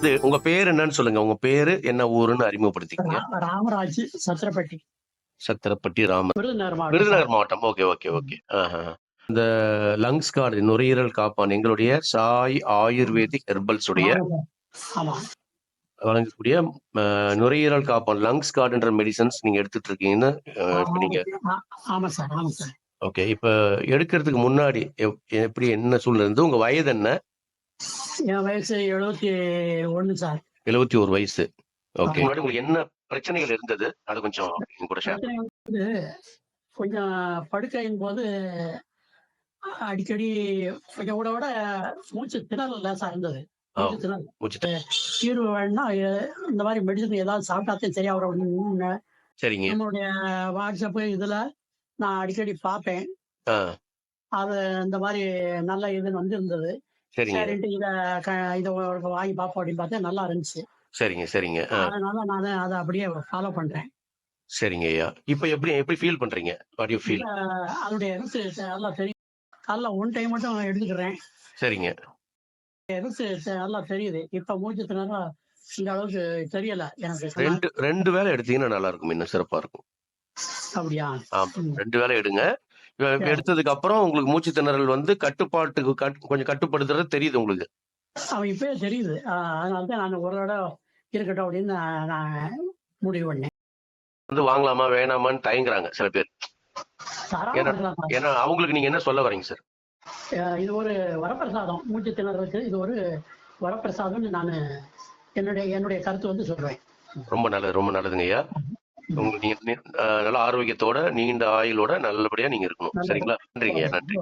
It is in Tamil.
இது உங்க பேர் என்னன்னு சொல்லுங்க. உங்க பேரு என்ன ஊருன்னு அறிமுகப்படுத்திக்கங்க. ராமராஜ் சத்திரப்பட்டி. சத்திரப்பட்டி ராம விருதுநகர் மாவட்டம். Okay okay okay. இந்த லங்ஸ் கார்டு நுரையீரல் காப்பான் எங்களுடைய சாய் ஆயுர்வேதிக் ஹெர்பல்ஸ் உடைய வழங்கக்கூடிய நுரையீரல் காப்பான் லங்ஸ் கார்டுன்ற மெடிசன்ஸ் நீங்க எடுத்துட்டு இருக்கீங்கன்னு நீங்க ஆமா சார் ஆமா சார். ஓகே. இப்ப எடுக்கிறதுக்கு முன்னாடி எப்- எப்படி என்ன சூழ்நிலை இருந்து உங்க வயது என்ன? என் வயசு எழுபத்தி ஒண்ணு சார். எழுபத்தி ஒரு வயசு. ஓகே. உங்களுக்கு என்ன பிரச்சனைகள் இருந்தது? அது கொஞ்சம் கூட கொஞ்சம் படுக்கையின் போது அடிக்கடி கொஞ்சம் விட விட மூச்சு திணறல் லேசா இருந்தது. தீர்வு வேணும்னா இந்த மாதிரி மெடிசன் ஏதாவது சாப்பிட்டாத்தே சரியா வரும் சரிங்க. நம்மளுடைய வாட்ஸ்அப் இதுல நான் அடிக்கடி பார்ப்பேன். ஆ. அது இந்த மாதிரி நல்ல இதுன்னு வந்து இருந்தது சரிங்க. சரின்ட்டு இத வாங்கி பார்ப்போம் அப்படின்னு பார்த்தா நல்லா இருந்துச்சு. சரிங்க சரிங்க. ஆ. அதனால நான் அதை அப்படியே ஃபாலோ பண்றேன். சரிங்க ஐயா. இப்போ எப்படி எப்படி ஃபீல் பண்றீங்க? வாட் யூ ஃபீல் அஹ் அதனுடைய ரிசல்ட் நல்லா தெரியும். காலைல ஒன் டைம் மட்டும் எடுத்துக்கிறேன். சரிங்க. ரிசல்ட் நல்லா தெரியுது. இப்ப மூச்சு திணறா இந்த அளவுக்கு தெரியல. எனக்கு ரெண்டு ரெண்டு வேளை எடுத்தீங்கன்னா நல்லா இருக்கும். இன்னும் சிறப்பா இருக்கும். அப்படியா? ஆமா. ம். ரெண்டு வேளை எடுங்க. எடுத்ததுக்கு அப்புறம் உங்களுக்கு மூச்சு திணறல் வந்து கட்டுப்பாட்டுக்கு கட்- கொஞ்சம் கட்டுப்படுத்துறது தெரியுது உங்களுக்கு. அவன் இப்பயே தெரியுது. அஹ் அதனால தான் நான் ஒரு தடவை இருக்கட்டும் அப்படின்னு நான் முடிவு பண்ணேன். வந்து வாங்கலாமா வேணாமான்னு தயங்குறாங்க சில பேர். ஏன்னா- அவங்களுக்கு நீங்க என்ன சொல்ல வரீங்க சார்? இது ஒரு வரப்பிரசாதம். மூச்சு திணறலுக்கு இது ஒரு வரப்பிரசாதம்னு நான் என்னுடைய என்னுடைய கருத்து வந்து சொல்றேன். ரொம்ப நல்லது ரொம்ப நல்லதுங்க ஐயா. உங்களுக்கு நீங்க நல்ல ஆரோக்கியத்தோட நீண்ட ஆயுளோட நல்லபடியா நீங்க இருக்கணும். சரிங்களா? நன்றிங்க நன்றி